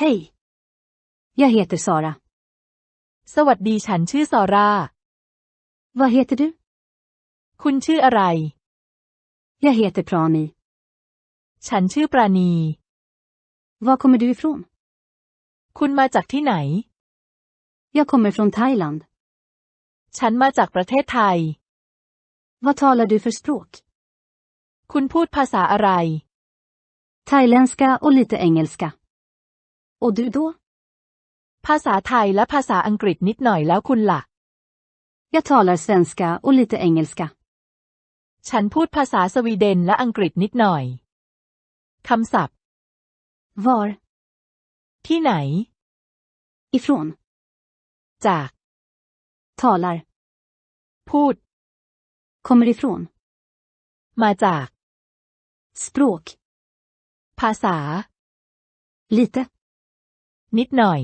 Hej. Jag heter Sara. สวัสดีฉันชื่อซอร่า Vad heter du? คุณชื่ออะไร Jag heter Prani. ฉันชื่อปราณี Var kommer du ifrån? คุณมาจากที่ไหน Jag kommer från Thailand. ฉันมาจากประเทศไทย Vad talar du för språk? คุณพูดภาษาอะไร Thailändska och lite engelska. Och du då? ภาษาไทยและภาษาอังกฤษนิดหน่อยแล้วคุณล่ะ Jag talar svenska och lite engelska. ฉันพูดภาษาสวีเดนและอังกฤษนิดหน่อย คำศัพท์ Var? ที่ไหน Ifrån? จาก Talar. พูด Kommer ifrån? มาจาก Språk. ภาษา Lite. นิดหน่อย